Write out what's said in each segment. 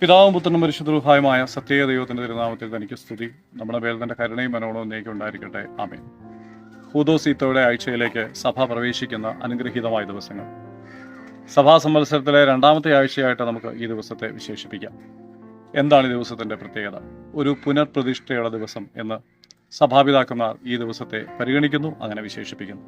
പിതാവും പുത്രനും പരിശുദ്ധമായ സത്യേക ദൈവത്തിന്റെ തിരുനാമത്തിൽ തനിക്ക് സ്തുതി. നമ്മുടെ തന്റെ കരുണയും മനോളവും നീക്കി ഉണ്ടായിരിക്കട്ടെ. ആമേൻ. ഹൂദോസീത്തോയുടെ ആഴ്ചയിലേക്ക് സഭ പ്രവേശിക്കുന്ന അനുഗ്രഹീതമായ ദിവസങ്ങൾ. സഭാ സംവത്സരത്തിലെ രണ്ടാമത്തെ ആഴ്ചയായിട്ട് നമുക്ക് ഈ ദിവസത്തെ വിശേഷിപ്പിക്കാം. എന്താണ് ഈ ദിവസത്തിന്റെ പ്രത്യേകത? ഒരു പുനർപ്രതിഷ്ഠയുടെ ദിവസം എന്ന് സഭാപിതാക്കന്മാർ ഈ ദിവസത്തെ പരിഗണിക്കുന്നു അങ്ങനെ വിശേഷിപ്പിക്കുന്നു.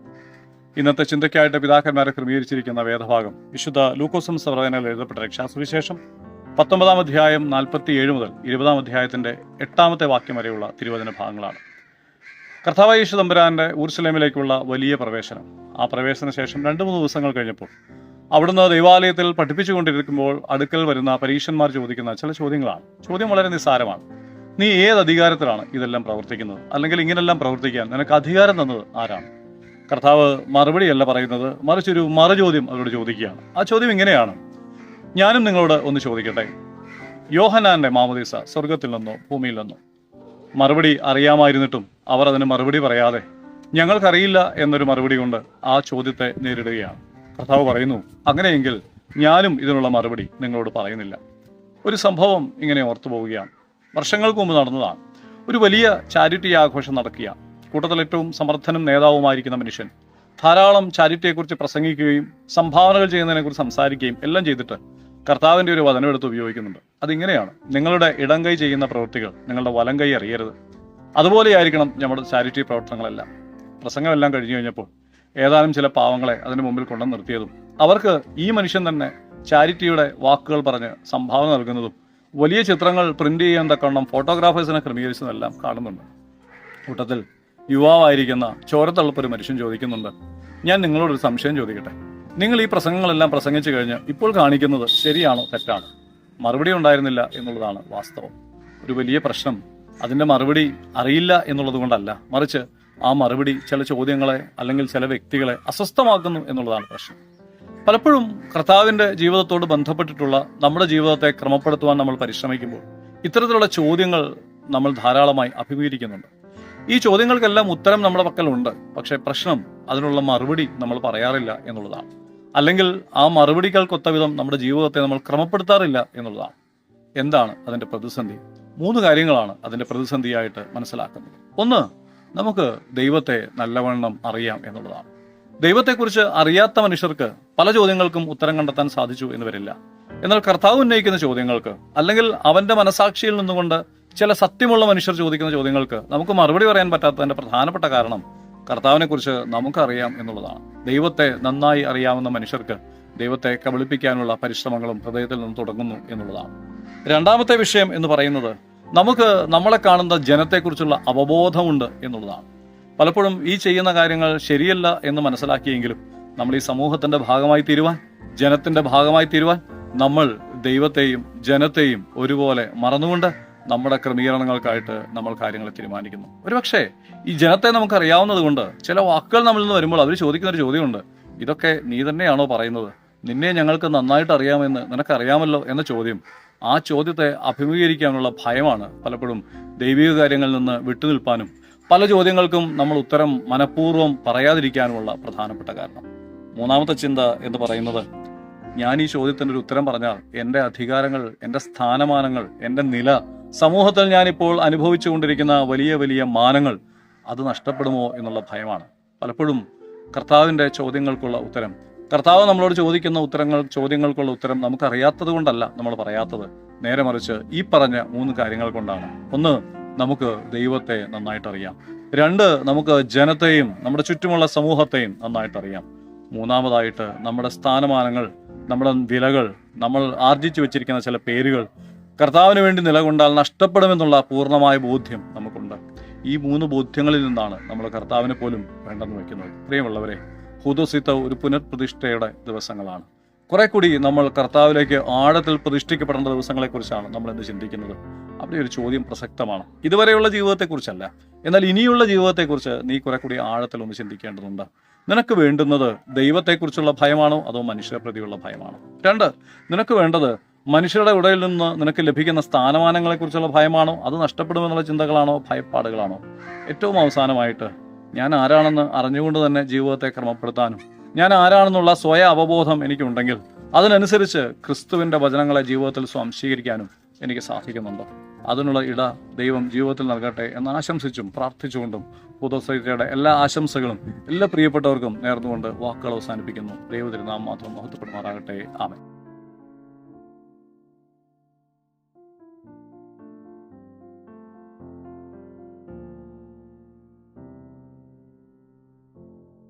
ഇന്നത്തെ ചിന്തയ്ക്കായിട്ട് പിതാക്കന്മാരെ ക്രമീകരിച്ചിരിക്കുന്ന വേദഭാഗം വിശുദ്ധ ലൂക്കോസം സർവകനാൽ എഴുതപ്പെട്ട രക്ഷാസുവിശേഷം. പത്തൊമ്പതാം അധ്യായം നാൽപ്പത്തി ഏഴ് മുതൽ ഇരുപതാം അധ്യായത്തിന്റെ എട്ടാമത്തെ വാക്യം വരെയുള്ള തിരുവചന ഭാഗങ്ങളാണ്. കർത്താവായ യേശു തമ്പുരാന്റെ ഊർസലേമിലേക്കുള്ള വലിയ പ്രവേശനം. ആ പ്രവേശന ശേഷം രണ്ട് മൂന്ന് ദിവസങ്ങൾ കഴിഞ്ഞപ്പോൾ അവിടുന്ന് ദൈവാലയത്തിൽ പഠിപ്പിച്ചുകൊണ്ടിരിക്കുമ്പോൾ അടുക്കൽ വരുന്ന പരീക്ഷന്മാർ ചോദിക്കുന്ന ചില ചോദ്യങ്ങളാണ്. ചോദ്യം വളരെ നിസ്സാരമാണ്. നീ ഏത് അധികാരത്തിലാണ് ഇതെല്ലാം പ്രവർത്തിക്കുന്നത്? അല്ലെങ്കിൽ ഇങ്ങനെല്ലാം പ്രവർത്തിക്കാൻ നിനക്ക് അധികാരം തന്നത് ആരാണ്? കർത്താവ് മറുപടിയല്ല പറയുന്നത് മറിച്ചൊരു മറുചോദ്യം അവരോട് ചോദിക്കുകയാണ്. ആ ചോദ്യം ഇങ്ങനെയാണ്. ഞാനും നിങ്ങളോട് ഒന്ന് ചോദിക്കട്ടെ? യോഹനാന്റെ മാമദീസ സ്വർഗത്തിൽ നിന്നോ ഭൂമിയിൽ നിന്നോ? മറുപടി അറിയാമായിരുന്നിട്ടും അവർ അതിന് മറുപടി പറയാതെ ഞങ്ങൾക്കറിയില്ല എന്നൊരു മറുപടി കൊണ്ട് ആ ചോദ്യത്തെ നേരിടുകയാണ്. കർത്താവ് പറയുന്നു അങ്ങനെയെങ്കിൽ ഞാനും ഇതിനുള്ള മറുപടി നിങ്ങളോട് പറയുന്നില്ല. ഒരു സംഭവം ഇങ്ങനെ ഓർത്തു പോവുകയാണ്. വർഷങ്ങൾക്ക് മുമ്പ് നടന്നതാണ്. ഒരു വലിയ ചാരിറ്റി ആഘോഷം നടക്കുക. കൂട്ടത്തിൽ ഏറ്റവും സമർത്ഥനും നേതാവുമായിരിക്കുന്ന മനുഷ്യൻ ധാരാളം ചാരിറ്റിയെക്കുറിച്ച് പ്രസംഗിക്കുകയും സംഭാവനകൾ ചെയ്യുന്നതിനെക്കുറിച്ച് സംസാരിക്കുകയും എല്ലാം ചെയ്തിട്ട് കർത്താവിന്റെ ഒരു വചനം എടുത്ത് ഉപയോഗിക്കുന്നുണ്ട്. അതിങ്ങനെയാണ്. നിങ്ങളുടെ ഇടം കൈ ചെയ്യുന്ന പ്രവൃത്തികൾ നിങ്ങളുടെ വലം കൈ അറിയരുത് അതുപോലെയായിരിക്കണം നമ്മുടെ ചാരിറ്റി പ്രവർത്തനങ്ങളെല്ലാം. പ്രസംഗമെല്ലാം കഴിഞ്ഞു കഴിഞ്ഞപ്പോൾ ഏതാനും ചില പാവങ്ങളെ അതിന് മുമ്പിൽ കൊണ്ടു നിർത്തിയതും അവർക്ക് ഈ മനുഷ്യൻ തന്നെ ചാരിറ്റിയുടെ വാക്കുകൾ പറഞ്ഞ് സംഭാവന നൽകുന്നതും വലിയ ചിത്രങ്ങൾ പ്രിന്റ് ചെയ്യാൻ തക്കവണ്ണം ഫോട്ടോഗ്രാഫേഴ്സിനെ ക്രമീകരിച്ചതെല്ലാം കാണുന്നുണ്ട്. കൂട്ടത്തിൽ യുവാവായിരിക്കുന്ന ചോരത്തള്ളപ്പൊരു മനുഷ്യൻ ചോദിക്കുന്നുണ്ട് ഞാൻ നിങ്ങളോടൊരു സംശയം ചോദിക്കട്ടെ? നിങ്ങൾ ഈ പ്രസംഗങ്ങളെല്ലാം പ്രസംഗിച്ചു കഴിഞ്ഞ് ഇപ്പോൾ കാണിക്കുന്നത് ശരിയാണോ തെറ്റാണോ? മറുപടി ഉണ്ടായിരുന്നില്ല എന്നുള്ളതാണ് വാസ്തവം. ഒരു വലിയ പ്രശ്നം. അതിന്റെ മറുപടി അറിയില്ല എന്നുള്ളത് കൊണ്ടല്ല. മറിച്ച് ആ മറുപടി ചില ചോദ്യങ്ങളെ അല്ലെങ്കിൽ ചില വ്യക്തികളെ അസ്വസ്ഥമാക്കുന്നു എന്നുള്ളതാണ് പ്രശ്നം. പലപ്പോഴും കർത്താവിന്റെ ജീവിതത്തോട് ബന്ധപ്പെട്ടിട്ടുള്ള നമ്മുടെ ജീവിതത്തെ ക്രമപ്പെടുത്തുവാൻ നമ്മൾ പരിശ്രമിക്കുമ്പോൾ ഇത്തരത്തിലുള്ള ചോദ്യങ്ങൾ നമ്മൾ ധാരാളമായി അഭിമുഖീകരിക്കുന്നുണ്ട്. ഈ ചോദ്യങ്ങൾക്കെല്ലാം ഉത്തരം നമ്മുടെ പക്കലുണ്ട്. പക്ഷേ പ്രശ്നം അതിനുള്ള മറുപടി നമ്മൾ പറയാറില്ല എന്നുള്ളതാണ്. അല്ലെങ്കിൽ ആ മറുപടികൾക്കൊത്ത വിധം നമ്മുടെ ജീവിതത്തെ നമ്മൾ ക്രമപ്പെടുത്താറില്ല എന്നുള്ളതാണ്. എന്താണ് അതിന്റെ പ്രതിസന്ധി? മൂന്ന് കാര്യങ്ങളാണ് അതിന്റെ പ്രതിസന്ധിയായിട്ട് മനസ്സിലാക്കുന്നത്. ഒന്ന് നമുക്ക് ദൈവത്തെ നല്ലവണ്ണം അറിയാം എന്നുള്ളതാണ്. ദൈവത്തെക്കുറിച്ച് അറിയാത്ത മനുഷ്യർക്ക് പല ചോദ്യങ്ങൾക്കും ഉത്തരം കണ്ടെത്താൻ സാധിച്ചു എന്ന് വരില്ല എന്നാൽ കർത്താവ് ഉന്നയിക്കുന്ന ചോദ്യങ്ങൾക്ക് അല്ലെങ്കിൽ അവന്റെ മനസാക്ഷിയിൽ നിന്നുകൊണ്ട് ചില സത്യമുള്ള മനുഷ്യർ ചോദിക്കുന്ന ചോദ്യങ്ങൾക്ക് നമുക്ക് മറുപടി പറയാൻ പറ്റാത്തതിന്റെ പ്രധാനപ്പെട്ട കാരണം കർത്താവിനെ കുറിച്ച് നമുക്കറിയാം എന്നുള്ളതാണ്. ദൈവത്തെ നന്നായി അറിയാവുന്ന മനുഷ്യർക്ക് ദൈവത്തെ കബളിപ്പിക്കാനുള്ള പരിശ്രമങ്ങളും ഹൃദയത്തിൽ നിന്ന് തുടങ്ങുന്നു എന്നുള്ളതാണ്. രണ്ടാമത്തെ വിഷയം എന്ന് പറയുന്നത് നമുക്ക് നമ്മളെ കാണുന്ന ജനത്തെക്കുറിച്ചുള്ള അവബോധമുണ്ട് എന്നുള്ളതാണ്. പലപ്പോഴും ഈ ചെയ്യുന്ന കാര്യങ്ങൾ ശരിയല്ല എന്ന് മനസ്സിലാക്കിയെങ്കിലും നമ്മൾ ഈ സമൂഹത്തിന്റെ ഭാഗമായി തീരുവാൻ ജനത്തിന്റെ ഭാഗമായി തീരുവാൻ നമ്മൾ ദൈവത്തെയും ജനത്തെയും ഒരുപോലെ മറന്നുകൊണ്ട് നമ്മുടെ ക്രമീകരണങ്ങൾക്കായിട്ട് നമ്മൾ കാര്യങ്ങൾ തീരുമാനിക്കുന്നു. ഒരുപക്ഷെ ഈ ജനത്തെ നമുക്കറിയാവുന്നത് കൊണ്ട് ചില വാക്കുകൾ നമ്മളിൽ നിന്ന് വരുമ്പോൾ അവർ ചോദിക്കുന്ന ഒരു ചോദ്യമുണ്ട്. ഇതൊക്കെ നീ തന്നെയാണോ പറയുന്നത്? നിന്നെ ഞങ്ങൾക്ക് നന്നായിട്ട് അറിയാമെന്ന് നിനക്കറിയാമല്ലോ എന്ന ചോദ്യം. ആ ചോദ്യത്തെ അഭിമുഖീകരിക്കാനുള്ള ഭയമാണ് പലപ്പോഴും ദൈവിക കാര്യങ്ങളിൽ നിന്ന് വിട്ടുനിൽപ്പാനും പല ചോദ്യങ്ങൾക്കും നമ്മൾ ഉത്തരം മനഃപൂർവം പറയാതിരിക്കാനുമുള്ള പ്രധാനപ്പെട്ട കാരണം. മൂന്നാമത്തെ ചിന്ത എന്ന് പറയുന്നത് ഞാൻ ഈ ചോദ്യത്തിന്റെ ഒരു ഉത്തരം പറഞ്ഞാൽ എന്റെ അധികാരങ്ങൾ എന്റെ സ്ഥാനമാനങ്ങൾ എന്റെ നില സമൂഹത്തിൽ ഞാനിപ്പോൾ അനുഭവിച്ചുകൊണ്ടിരിക്കുന്ന വലിയ വലിയ മാനങ്ങൾ അത് നഷ്ടപ്പെടുമോ എന്നുള്ള ഭയമാണ്. പലപ്പോഴും കർത്താവിന്റെ ചോദ്യങ്ങൾക്കുള്ള ഉത്തരം കർത്താവ് നമ്മളോട് ചോദിക്കുന്ന ഉത്തരങ്ങൾ ചോദ്യങ്ങൾക്കുള്ള ഉത്തരം നമുക്കറിയാത്തത് കൊണ്ടല്ല നമ്മൾ പറയാത്തത്. നേരെ മറിച്ച് ഈ പറഞ്ഞ മൂന്ന് കാര്യങ്ങൾ കൊണ്ടാണ്. ഒന്ന് നമുക്ക് ദൈവത്തെ നന്നായിട്ട് അറിയാം. രണ്ട് നമുക്ക് ജനത്തെയും നമ്മുടെ ചുറ്റുമുള്ള സമൂഹത്തെയും നന്നായിട്ട് അറിയാം. മൂന്നാമതായിട്ട് നമ്മുടെ സ്ഥാനമാനങ്ങൾ നമ്മുടെ വിലകൾ നമ്മൾ ആർജിച്ചു വെച്ചിരിക്കുന്ന ചില പേരുകൾ കർത്താവിന് വേണ്ടി നിലകൊണ്ടാൽ നഷ്ടപ്പെടുമെന്നുള്ള പൂർണമായ ബോധ്യം നമുക്കുണ്ട്. ഈ മൂന്ന് ബോധ്യങ്ങളിൽ നിന്നാണ് നമ്മൾ കർത്താവിനെ പോലും വേണ്ടെന്ന് വയ്ക്കുന്നത്. പ്രിയമുള്ളവരെ ഹുദുസിത്ത ഒരു പുനഃപ്രതിഷ്ഠയുടെ ദിവസങ്ങളാണ്. കുറെ കൂടി നമ്മൾ കർത്താവിലേക്ക് ആഴത്തിൽ പ്രതിഷ്ഠിക്കപ്പെടേണ്ട ദിവസങ്ങളെക്കുറിച്ചാണ് നമ്മൾ എന്ത് ചിന്തിക്കുന്നത്. അവിടെ ഒരു ചോദ്യം പ്രസക്തമാണ്. ഇതുവരെയുള്ള ജീവിതത്തെക്കുറിച്ചല്ല. എന്നാൽ ഇനിയുള്ള ജീവിതത്തെക്കുറിച്ച് നീ കുറെ കൂടി ആഴത്തിൽ ഒന്ന് ചിന്തിക്കേണ്ടതുണ്ട്. നിനക്ക് വേണ്ടുന്നത് ദൈവത്തെക്കുറിച്ചുള്ള ഭയമാണോ? അതോ മനുഷ്യരെ പ്രതിയുള്ള ഭയമാണോ? രണ്ട് നിനക്ക് വേണ്ടത് മനുഷ്യരുടെ ഇടയിൽ നിന്ന് നിനക്ക് ലഭിക്കുന്ന സ്ഥാനമാനങ്ങളെക്കുറിച്ചുള്ള ഭയമാണോ? അത് നഷ്ടപ്പെടുമെന്നുള്ള ചിന്തകളാണോ? ഭയപ്പാടുകളാണോ? ഏറ്റവും അവസാനമായിട്ട് ഞാൻ ആരാണെന്ന് അറിഞ്ഞുകൊണ്ട് തന്നെ ജീവിതത്തെ ക്രമപ്പെടുത്താനും ഞാൻ ആരാണെന്നുള്ള സ്വയ അവബോധം എനിക്കുണ്ടെങ്കിൽ അതിനനുസരിച്ച് ക്രിസ്തുവിന്റെ വചനങ്ങളെ ജീവിതത്തിൽ സ്വാംശീകരിക്കാനും എനിക്ക് സാധിക്കുന്നുണ്ടോ. അതിനുള്ള ഇട ദൈവം ജീവിതത്തിൽ നൽകട്ടെ എന്ന് ആശംസിച്ചും പ്രാർത്ഥിച്ചുകൊണ്ടും പുതുസൈത്യയുടെ എല്ലാ ആശംസകളും എല്ലാ പ്രിയപ്പെട്ടവർക്കും നേർന്നുകൊണ്ട് വാക്കുകൾ അവസാനിപ്പിക്കുന്നു. ദൈവത്തിരുനാം മാത്രം മഹത്വപ്പെടുമാറാകട്ടെ. ആമേ